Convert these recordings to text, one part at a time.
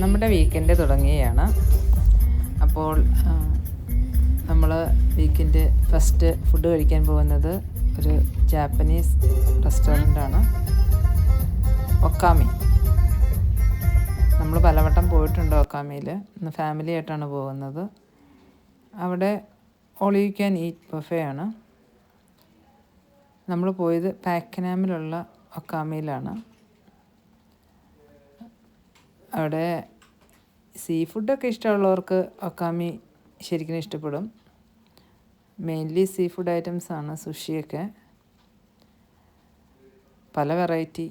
നമ്മുടെ വീക്കെൻഡ് തുടങ്ങുകയാണ് അപ്പോൾ നമ്മൾ വീക്കെൻഡ് ഫസ്റ്റ് ഫുഡ് കഴിക്കാൻ പോകുന്നത് ഒരു ജാപ്പനീസ് റെസ്റ്റോറന്റാണ്. ഒക്കാമി. നമ്മൾ പലവട്ടം പോയിട്ടുണ്ട് ഒക്കാമിയിൽ ഇന്ന് ഫാമിലി ആയിട്ടാണ് പോകുന്നത്. അവിടെ all you can eat buffet ആണ് നമ്മൾ പോയത് പാക്കനാമിലുള്ള ഒക്കാമിയിലാണ്. അവിടെ സീ ഫുഡൊക്കെ ഇഷ്ടമുള്ളവർക്ക് ഒക്കാമി ശരിക്കും ഇഷ്ടപ്പെടും. മെയിൻലി സീ ഫുഡ് ഐറ്റംസ് ആണ് സുഷിയൊക്കെ പല വെറൈറ്റി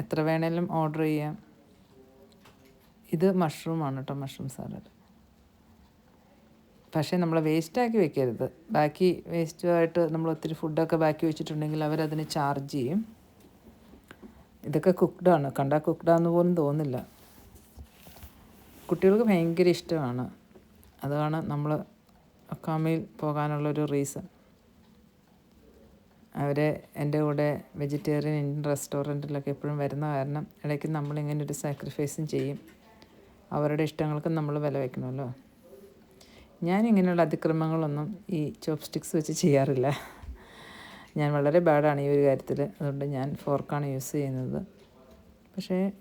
എത്ര വേണേലും ഓർഡർ ചെയ്യാം. ഇത് മഷ്റൂമാണ് കേട്ടോ മഷ്റൂം സാലഡ് പക്ഷേ നമ്മൾ വേസ്റ്റാക്കി വെക്കരുത്. ബാക്കി വേസ്റ്റുമായിട്ട് നമ്മൾ ഒത്തിരി ഫുഡൊക്കെ ബാക്കി വെച്ചിട്ടുണ്ടെങ്കിൽ അവരതിന് ചാർജ് ചെയ്യും. ഇതൊക്കെ കുക്ക്ഡാണ് കണ്ടാൽ കുക്ക്ഡാന്ന് പോലും തോന്നില്ല. കുട്ടികൾക്ക് ഭയങ്കര ഇഷ്ടമാണ്. അതാണ് നമ്മൾ അക്കാമയിൽ പോകാനുള്ളൊരു റീസൺ അവരെ എന്റെ കൂടെ വെജിറ്റേറിയൻ ഇന്ത്യൻ റെസ്റ്റോറന്റിലൊക്കെ എപ്പോഴും വരുന്ന കാരണം ഇടയ്ക്ക് നമ്മളിങ്ങനെ ഒരു സാക്രിഫൈസും ചെയ്യും. അവരുടെ ഇഷ്ടങ്ങൾക്ക് നമ്മൾ വില വയ്ക്കണമല്ലോ. ഞാൻ ഇങ്ങനെയുള്ള അതിക്രമങ്ങളൊന്നും ഈ ചോപ്പ് സ്റ്റിക്സ് വെച്ച് ചെയ്യാറില്ല. ഞാൻ വളരെ ബാഡാണ് ഈ ഒരു കാര്യത്തിൽ അതുകൊണ്ട് ഞാൻ ഫോർക്കാണ് യൂസ് ചെയ്യുന്നത്. പക്ഷേ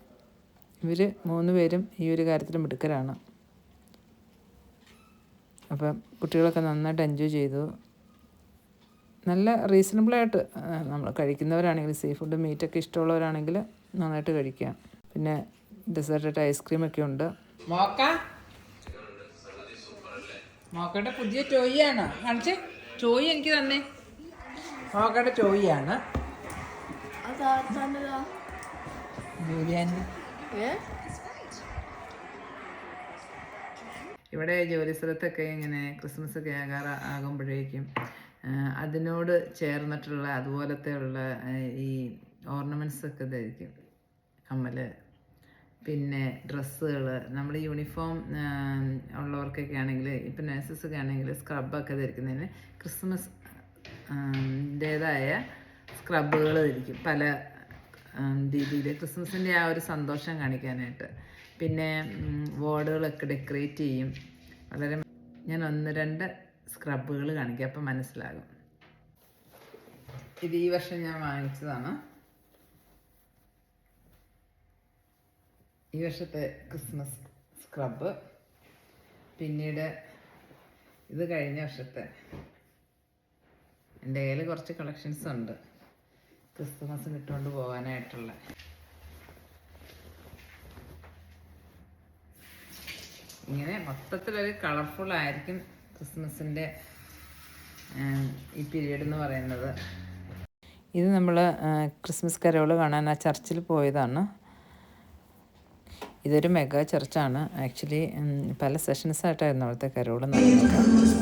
ഇവർ മൂന്ന് പേരും ഈ ഒരു കാര്യത്തിൽ മിടുക്കരാണ്. അപ്പം കുട്ടികളൊക്കെ നന്നായിട്ട് എൻജോയ് ചെയ്തു. നല്ല റീസണബിളായിട്ട് നമ്മൾ കഴിക്കുന്നവരാണെങ്കിൽ സീ ഫുഡ് മീറ്റൊക്കെ ഇഷ്ടമുള്ളവരാണെങ്കിൽ നന്നായിട്ട് കഴിക്കാം. പിന്നെ ഡെസേർട്ടായിട്ട് ഐസ്ക്രീമൊക്കെ ഉണ്ട്. മോക്ക? മോക്കയുടെ പുതിയ ചോയ്യാണ്. കാണിച്ച്? ചോയ് എനിക്ക് തന്നെ. മോക്കയുടെ ചോയ്യാണ്. ജൂലിയാന്റെ ഇവിടെ ജോലി സ്ഥലത്തൊക്കെ ഇങ്ങനെ ക്രിസ്മസ് ഒക്കെ ആകാറ ആകുമ്പോഴേക്കും അതിനോട് ചേർന്നിട്ടുള്ള അതുപോലത്തെ ഉള്ള ഈ ഓർണമെന്റ്സ് ഒക്കെ ധരിക്കും കമ്മൽ പിന്നെ ഡ്രസ്സുകൾ നമ്മൾ യൂണിഫോം ഉള്ളവർക്കൊക്കെ ആണെങ്കിൽ ഇപ്പം നഴ്സസൊക്കെ ആണെങ്കിൽ സ്ക്രബൊക്കെ ധരിക്കുന്നതിന് ക്രിസ്മസ് ന്റേതായ സ്ക്രബുകൾ ധരിക്കും. പല രീതിയിൽ ക്രിസ്മസിന്റെ ആ ഒരു സന്തോഷം കാണിക്കാനായിട്ട്. പിന്നെ വാർഡുകളൊക്കെ ഡെക്കറേറ്റ് ചെയ്യും. വളരെ ഞാൻ ഒന്ന് രണ്ട് സ്ക്രബുകൾ കാണിക്കാം അപ്പം മനസ്സിലാകും. ഇത് ഈ വർഷം ഞാൻ വാങ്ങിച്ചതാണ്. ഈ വർഷത്തെ ക്രിസ്മസ് സ്ക്രബ് പിന്നീട് ഇത് കഴിഞ്ഞ വർഷത്തെ. എന്റെ കയ്യിൽ കുറച്ച് കളക്ഷൻസ് ഉണ്ട്. ക്രിസ്മസിന് ഇട്ടുകൊണ്ട് പോകാനായിട്ടുള്ള ഇങ്ങനെ മൊത്തത്തിലൊരു കളർഫുൾ ആയിരിക്കും ക്രിസ്മസിന്റെ ഈ പീരീഡ് എന്ന് പറയുന്നത് ഇത് നമ്മൾ ക്രിസ്മസ് കരോൾ കാണാൻ ആ ചർച്ചിൽ പോയതാണ് ഇതൊരു മെഗാ ചർച്ചാണ് ആക്ച്വലി പല സെഷൻസ് ആയിട്ടായിരുന്നു അവിടുത്തെ നടന്നത്